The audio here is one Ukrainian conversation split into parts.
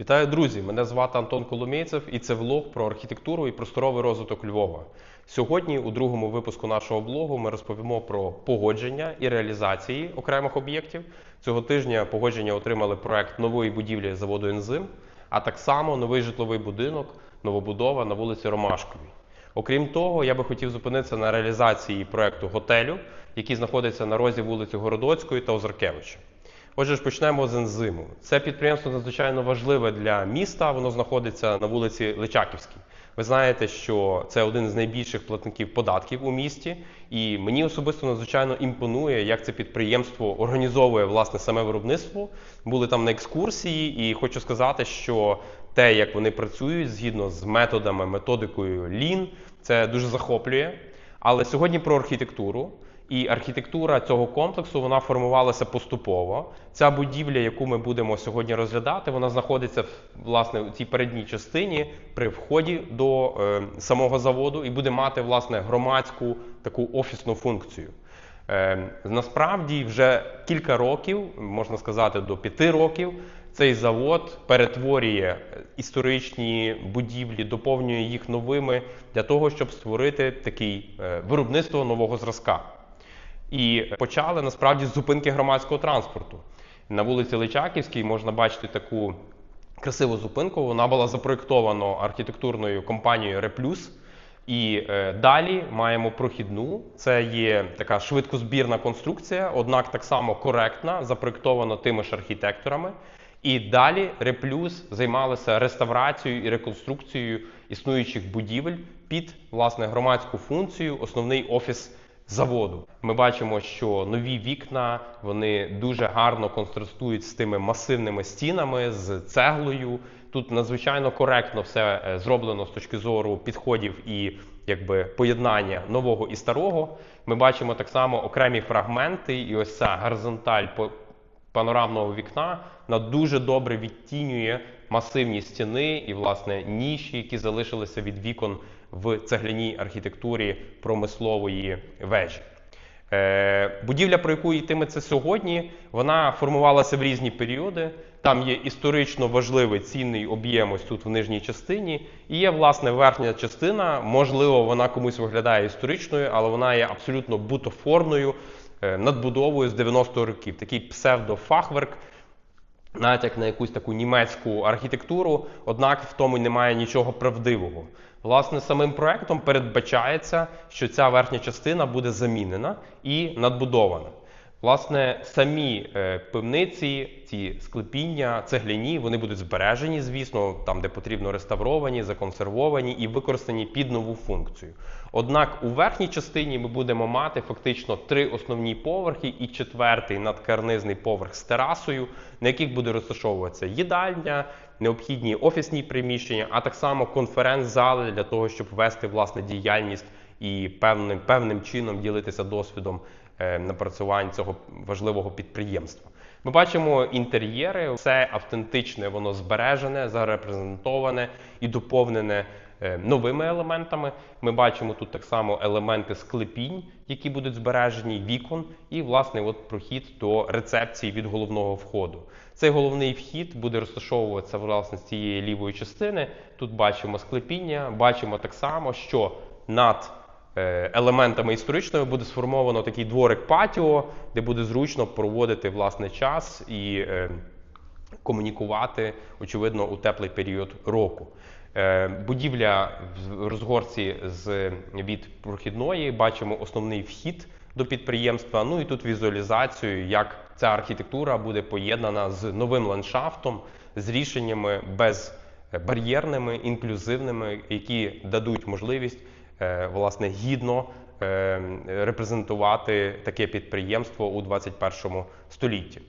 Вітаю, друзі! Мене звати Антон Коломійцев і це влог про архітектуру і просторовий розвиток Львова. Сьогодні, у другому випуску нашого блогу, ми розповімо про погодження і реалізації окремих об'єктів. Цього тижня погодження отримали проект нової будівлі заводу Ензим, а так само новий житловий будинок, новобудова на вулиці Ромашковій. Окрім того, я би хотів зупинитися на реалізації проекту готелю, який знаходиться на розі вулиці Городоцької та Озаркевича. Отже ж, почнемо з ензиму. Це підприємство надзвичайно важливе для міста. Воно знаходиться на вулиці Личаківській. Ви знаєте, що це один з найбільших платників податків у місті, і мені особисто надзвичайно імпонує, як це підприємство організовує власне саме виробництво. Були там на екскурсії, і хочу сказати, що те, як вони працюють згідно з методами, методикою Lean, це дуже захоплює. Але сьогодні про архітектуру. І архітектура цього комплексу вона формувалася поступово. Ця будівля, яку ми будемо сьогодні розглядати, вона знаходиться власне у цій передній частині при вході до е, самого заводу і буде мати власне громадську таку офісну функцію. Е, насправді, вже кілька років, можна сказати, до п'яти років, цей завод перетворює історичні будівлі, доповнює їх новими для того, щоб створити такий е, виробництво нового зразка. І почали насправді з зупинки громадського транспорту. На вулиці Личаківській можна бачити таку красиву зупинку. Вона була запроєктована архітектурною компанією Реплюс. І е, далі маємо прохідну. Це є така швидкозбірна конструкція, однак так само коректна, запроєктована тими ж архітекторами. І далі Реплюс займалися реставрацією і реконструкцією існуючих будівель під власне громадську функцію, основний офіс заводу. Ми бачимо, що нові вікна вони дуже гарно контрастують з тими масивними стінами, з цеглою. Тут надзвичайно коректно все е, зроблено з точки зору підходів і якби поєднання нового і старого. Ми бачимо так само окремі фрагменти, і ось ця горизонталь панорамного вікна на дуже добре відтінює масивні стіни і власне ніші, які залишилися від вікон в цегляній архітектурі промислової вежі. Е, будівля, про яку йтиметься сьогодні, вона формувалася в різні періоди. Там є історично важливий цінний об'єм ось тут в нижній частині. І є, власне, верхня частина. Можливо, вона комусь виглядає історичною, але вона є абсолютно бутоформною е, надбудовою з 90-х років. Такий псевдофахверк, натяк на якусь таку німецьку архітектуру, однак в тому немає нічого правдивого. Власне, самим проектом передбачається, що ця верхня частина буде замінена і надбудована. Власне, самі е, пивниці, ці склепіння, цегляні, вони будуть збережені, звісно, там, де потрібно реставровані, законсервовані і використані під нову функцію. Однак у верхній частині ми будемо мати фактично три основні поверхи і четвертий надкарнизний поверх з терасою, на яких буде розташовуватися їдальня, необхідні офісні приміщення, а так само конференц-зали для того, щоб вести власне діяльність і певним, певним чином ділитися досвідом напрацювань цього важливого підприємства. Ми бачимо інтер'єри, все автентичне, воно збережене, зарепрезентоване і доповнене е, новими елементами. Ми бачимо тут так само елементи склепінь, які будуть збережені, вікон, і власне от прохід до рецепції від головного входу. Цей головний вхід буде розташовуватися власне з цієї лівої частини. Тут бачимо склепіння, бачимо так само, що над е, елементами історичними буде сформовано такий дворик патіо, де буде зручно проводити власне час і е, комунікувати, очевидно, у теплий період року. Е, будівля в розгорці з від прохідної бачимо основний вхід до підприємства. Ну і тут візуалізацію, як ця архітектура буде поєднана з новим ландшафтом, з рішеннями безбар'єрними, інклюзивними, які дадуть можливість е, власне гідно е, репрезентувати таке підприємство у 21 столітті.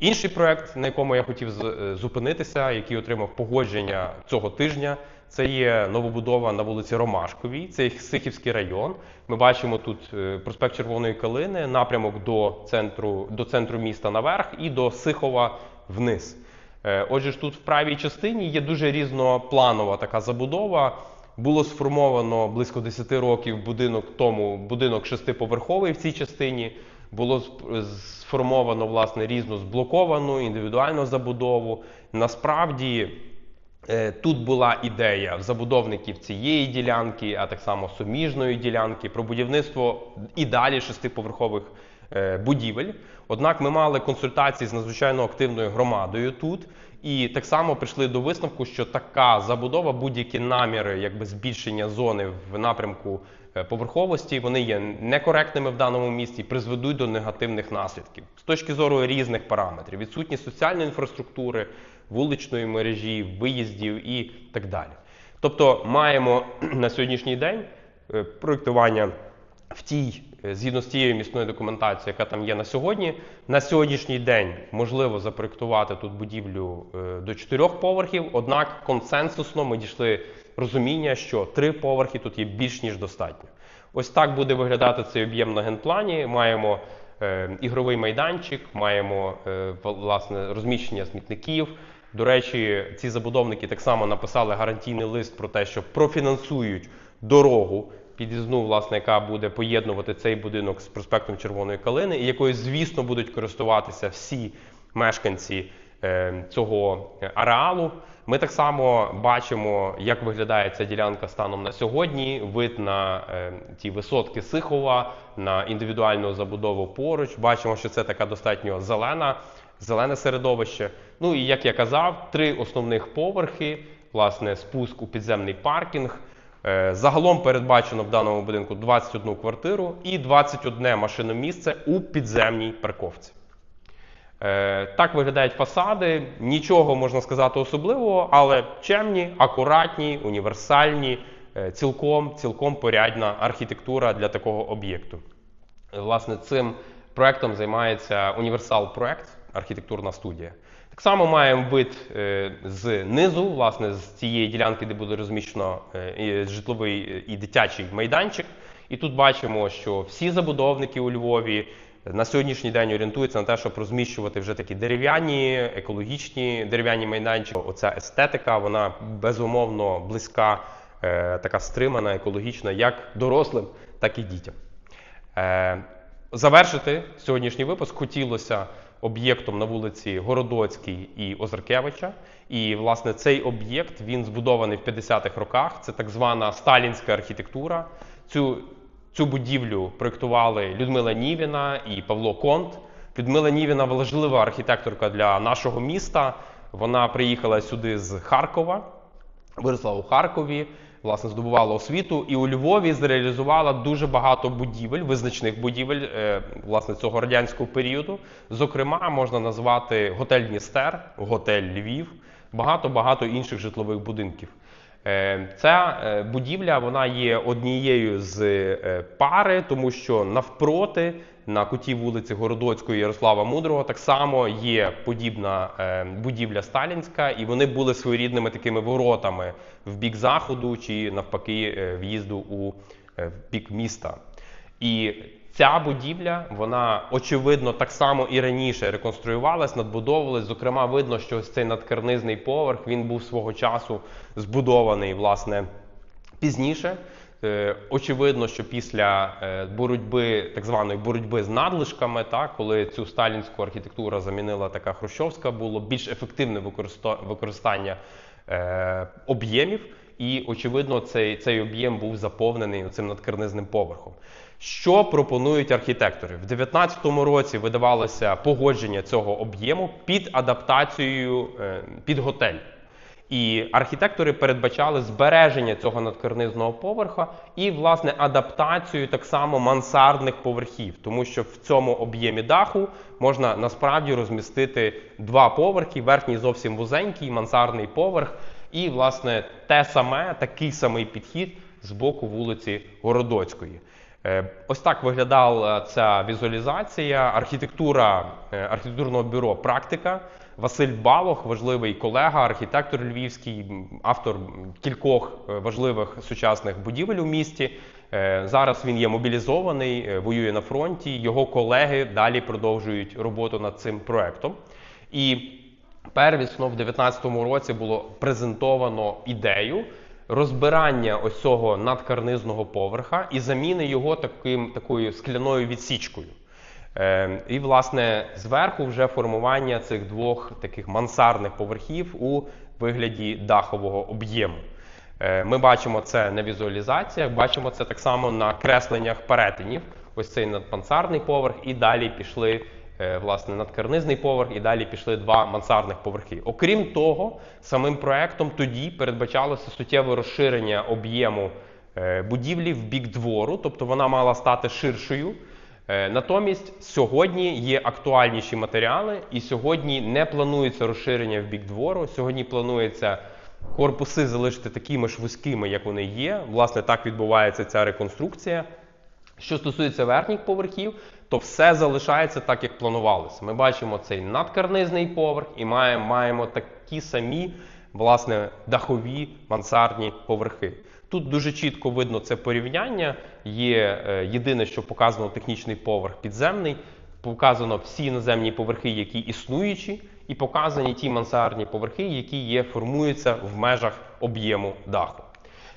Інший проект, на якому я хотів е, зупинитися, який отримав погодження цього тижня, це є новобудова на вулиці Ромашковій, це Сихівський район. Ми бачимо тут е, проспект Червоної Калини, напрямок до центру до центру міста наверх і до Сихова вниз. Е, отже, ж тут в правій частині є дуже різнопланова така забудова. Було сформовано близько 10 років будинок тому будинок шестиповерховий в цій частині. було сформовано власне різну зблоковану індивідуальну забудову. Насправді Е, Тут була ідея забудовників цієї ділянки, а так само суміжної ділянки про будівництво і далі шестиповерхових е, будівель. Однак ми мали консультації з надзвичайно активною громадою тут, і так само прийшли до висновку, що така забудова, будь-які наміри, якби збільшення зони в напрямку е, поверховості, вони є некоректними в даному місті і призведуть до негативних наслідків з точки зору різних параметрів: відсутність соціальної інфраструктури, вуличної мережі, виїздів і так далі. Тобто маємо на сьогоднішній день е, проєктування в тій, е, згідно з тією місною документацією, яка там є на сьогодні. На сьогоднішній день можливо запроєктувати тут будівлю е, до чотирьох поверхів, однак консенсусно ми дійшли розуміння, що три поверхи тут є більш ніж достатньо. Ось так буде виглядати цей об'єм на генплані. Маємо е, ігровий майданчик, маємо е, власне розміщення смітників. До речі, ці забудовники так само написали гарантійний лист про те, що профінансують дорогу під'їзну, власне, яка буде поєднувати цей будинок з проспектом Червоної Калини, і якою, звісно, будуть користуватися всі мешканці е, цього ареалу. Ми так само бачимо, як виглядає ця ділянка станом на сьогодні. Вид на е, ті висотки Сихова, на індивідуальну забудову поруч. Бачимо, що це така достатньо зелена, зелене середовище. Ну і як я казав, три основних поверхи, власне, спуск у підземний паркінг. Е, Загалом передбачено в даному будинку 21 квартиру і 21 машиномісце у підземній парковці. Е, Так виглядають фасади. Нічого можна сказати особливого, але чемні, акуратні, універсальні, е, цілком, цілком порядна архітектура для такого об'єкту. Власне, цим проектом займається Універсал Проект, архітектурна студія. Так само маємо вид е, з низу, власне, з цієї ділянки, де буде розміщено е, житловий і дитячий майданчик. І тут бачимо, що всі забудовники у Львові на сьогоднішній день орієнтуються на те, щоб розміщувати вже такі дерев'яні, екологічні дерев'яні майданчики. Оця естетика, вона безумовно близька, е, така стримана, екологічна, як дорослим, так і дітям. Е, Завершити сьогоднішній випуск хотілося об'єктом на вулиці Городоцькій і Озеркевича. І, власне, цей об'єкт він збудований в 50-х роках. Це так звана сталінська архітектура. Цю, цю будівлю проєктували Людмила Нівіна і Павло Конт. Людмила Нівіна важлива архітекторка для нашого міста. Вона приїхала сюди з Харкова, виросла у Харкові, власне, здобувала освіту, і у Львові зреалізувала дуже багато будівель, визначних будівель е, власне цього радянського періоду. Зокрема, можна назвати готель Дністер, готель Львів, багато багато інших житлових будинків. Е, Ця е, будівля вона є однією з е, пари, тому що навпроти на куті вулиці Городоцької Ярослава Мудрого так само є подібна будівля сталінська, і вони були своєрідними такими воротами в бік заходу чи навпаки в'їзду у бік міста. І ця будівля, вона очевидно так само і раніше реконструювалась, надбудовувалась. Зокрема, видно, що ось цей надкарнизний поверх він був свого часу збудований власне пізніше. Е, Очевидно, що після е, боротьби, так званої боротьби з надлишками, так, коли цю сталінську архітектуру замінила така хрущовська, було більш ефективне використа- використання е, об'ємів, і очевидно, цей, цей об'єм був заповнений цим надкарнизним поверхом. Що пропонують архітектори? В 2019 році видавалося погодження цього об'єму під адаптацією е, під готель. І архітектори передбачали збереження цього надкарнизного поверха і, власне, адаптацію так само мансардних поверхів, тому що в цьому об'ємі даху можна насправді розмістити два поверхи, верхній зовсім вузенький, мансардний поверх, і, власне, те саме, такий самий підхід з боку вулиці Городоцької. Е, Ось так виглядала ця візуалізація. Архітектура е, архітектурного бюро Практика. Василь Балох, важливий колега, архітектор львівський, автор кількох е, важливих сучасних будівель у місті. Зараз він є мобілізований, воює на фронті. Його колеги далі продовжують роботу над цим проектом. І первісно в 2019 році було презентовано ідею розбирання ось цього надкарнизного поверха і заміни його таким, такою скляною відсічкою. Е, І, власне, зверху вже формування цих двох таких мансардних поверхів у вигляді дахового об'єму. Е, Ми бачимо це на візуалізаціях, бачимо це так само на кресленнях перетинів. Ось цей надмансардний поверх, і далі пішли власне надкарнизний поверх, і далі пішли два мансардних поверхи. Окрім того, самим проектом тоді передбачалося суттєве розширення об'єму е, будівлі в бік двору, тобто вона мала стати ширшою. Е, Натомість сьогодні є актуальніші матеріали, і сьогодні не планується розширення в бік двору. Сьогодні планується корпуси залишити такими ж вузькими, як вони є. Власне, так відбувається ця реконструкція. Що стосується верхніх поверхів, то все залишається так, як планувалося. Ми бачимо цей надкарнизний поверх і маємо, такі самі власне дахові мансардні поверхи. Тут дуже чітко видно це порівняння. Є е, єдине, що показано технічний поверх підземний, показано всі наземні поверхи, які існуючі, і показані ті мансардні поверхи, які є, формуються в межах об'єму даху.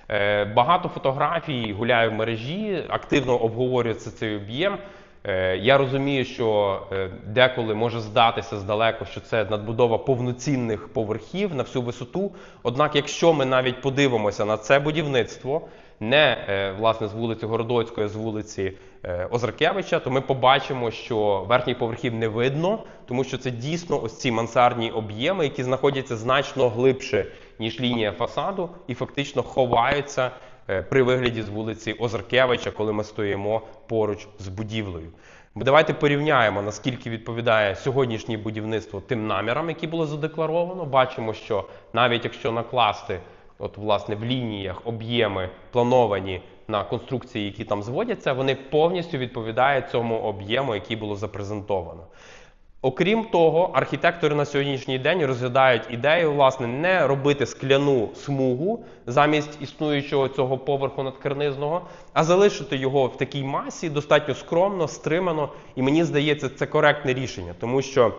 Е, Багато фотографій гуляю в мережі, активно обговорюється цей об'єм. Е, Я розумію, що е, деколи може здатися здалеку, що це надбудова повноцінних поверхів на всю висоту. Однак, якщо ми навіть подивимося на це будівництво, не е, власне з вулиці Городоцької, а з вулиці Озаркевича, то ми побачимо, що верхніх поверхів не видно, тому що це дійсно ось ці мансардні об'єми, які знаходяться значно глибше, ніж лінія фасаду, і фактично ховаються при вигляді з вулиці Озаркевича, коли ми стоїмо поруч з будівлею. Давайте порівняємо, наскільки відповідає сьогоднішнє будівництво тим намірам, які було задекларовано. Бачимо, що навіть якщо накласти от, власне, в лініях об'єми плановані на конструкції, які там зводяться, вони повністю відповідають цьому об'єму, який було запрезентовано. Окрім того, архітектори на сьогоднішній день розглядають ідею, власне, не робити скляну смугу замість існуючого цього поверху надкарнизного, а залишити його в такій масі достатньо скромно, стримано. І мені здається, це коректне рішення, тому що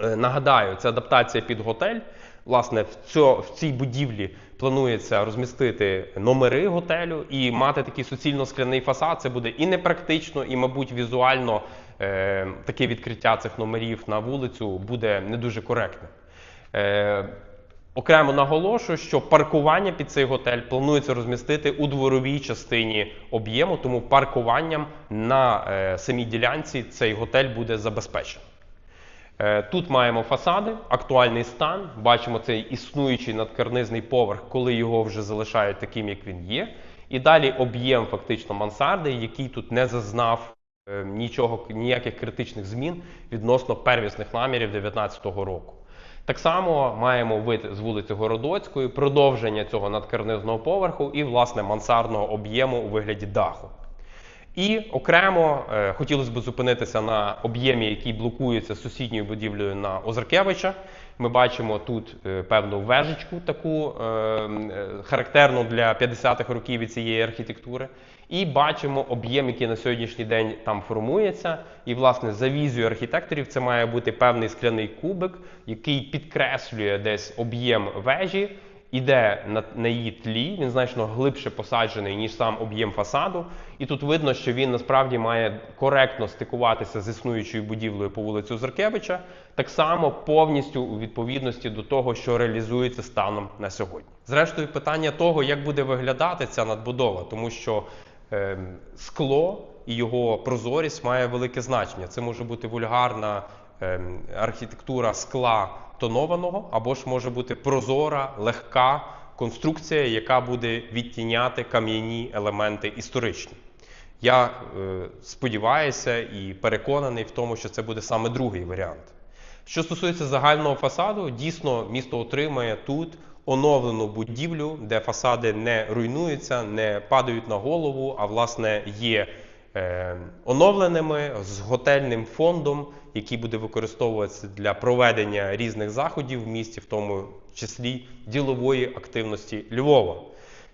е, нагадаю, це адаптація під готель. Власне, в, цій будівлі планується розмістити номери готелю і мати такий суцільно-скляний фасад. Це буде і непрактично, і, мабуть, візуально е, таке відкриття цих номерів на вулицю буде не дуже коректне. Е, окремо наголошую, що паркування під цей готель планується розмістити у дворовій частині об'єму, тому паркуванням на е, самій ділянці цей готель буде забезпечений. Е, Тут маємо фасади, актуальний стан. Бачимо цей існуючий надкарнизний поверх, коли його вже залишають таким, як він є. І далі об'єм фактично мансарди, який тут не зазнав нічого, ніяких критичних змін відносно первісних намірів 2019 року. Так само маємо вид з вулиці Городоцької, продовження цього надкарнизного поверху і, власне, мансардного об'єму у вигляді даху. І окремо е, хотілося б зупинитися на об'ємі, який блокується сусідньою будівлею на Озаркевича. Ми бачимо тут е, певну вежечку, таку е, е, характерну для 50-х років від цієї архітектури. І бачимо об'єм, який на сьогоднішній день там формується. І, власне, за візією архітекторів це має бути певний скляний кубик, який підкреслює десь об'єм вежі іде на, на її тлі, він значно глибше посаджений, ніж сам об'єм фасаду. І тут видно, що він насправді має коректно стикуватися з існуючою будівлею по вулицю Заркевича, так само повністю у відповідності до того, що реалізується станом на сьогодні. Зрештою, питання того, як буде виглядати ця надбудова, тому що скло і його прозорість має велике значення. Це може бути вульгарна е, архітектура скла тонованого, або ж може бути прозора, легка конструкція, яка буде відтіняти кам'яні елементи історичні. Я е, сподіваюся і переконаний в тому, що це буде саме другий варіант. Що стосується загального фасаду, дійсно місто отримає тут оновлену будівлю, де фасади не руйнуються, не падають на голову, а власне є е, оновленими з готельним фондом, який буде використовуватися для проведення різних заходів в місті, в тому числі ділової активності Львова.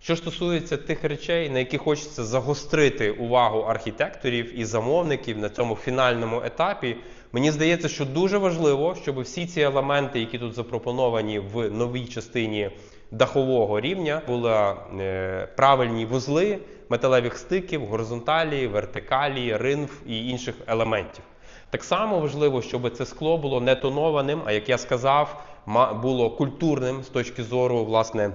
Що стосується тих речей, на які хочеться загострити увагу архітекторів і замовників на цьому фінальному етапі, мені здається, що дуже важливо, щоб всі ці елементи, які тут запропоновані в новій частині дахового рівня, були е, правильні вузли металевих стиків, горизонталі, вертикалі, ринв і інших елементів. Так само важливо, щоб це скло було не тонованим, а як я сказав, було культурним з точки зору власне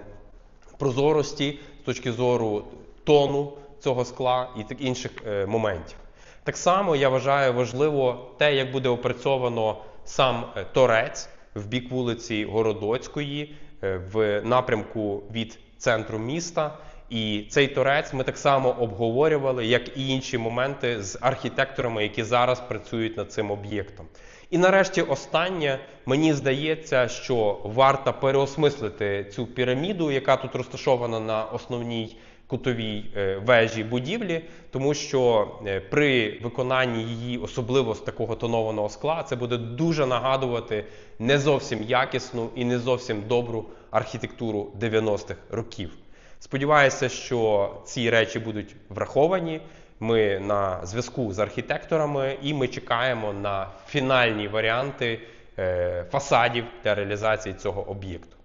прозорості, з точки зору тону цього скла і інших е, моментів. Так само я вважаю важливо те, як буде опрацьовано сам е, торець в бік вулиці Городоцької е, в напрямку від центру міста. І цей торець ми так само обговорювали, як і інші моменти з архітекторами, які зараз працюють над цим об'єктом. І нарешті останнє мені здається, що варто переосмислити цю піраміду, яка тут розташована на основній кутовій е, вежі будівлі, тому що е, при виконанні її, особливо з такого тонованого скла, це буде дуже нагадувати не зовсім якісну і не зовсім добру архітектуру 90-х років. Сподіваюся, що ці речі будуть враховані. Ми на зв'язку з архітекторами і ми чекаємо на фінальні варіанти е, фасадів для реалізації цього об'єкту.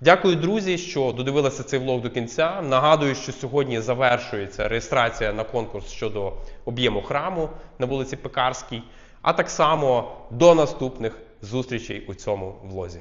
Дякую, друзі, що додивилися цей влог до кінця. Нагадую, що сьогодні завершується реєстрація на конкурс щодо об'єму храму на вулиці Пекарській. А так само до наступних зустрічей у цьому влозі.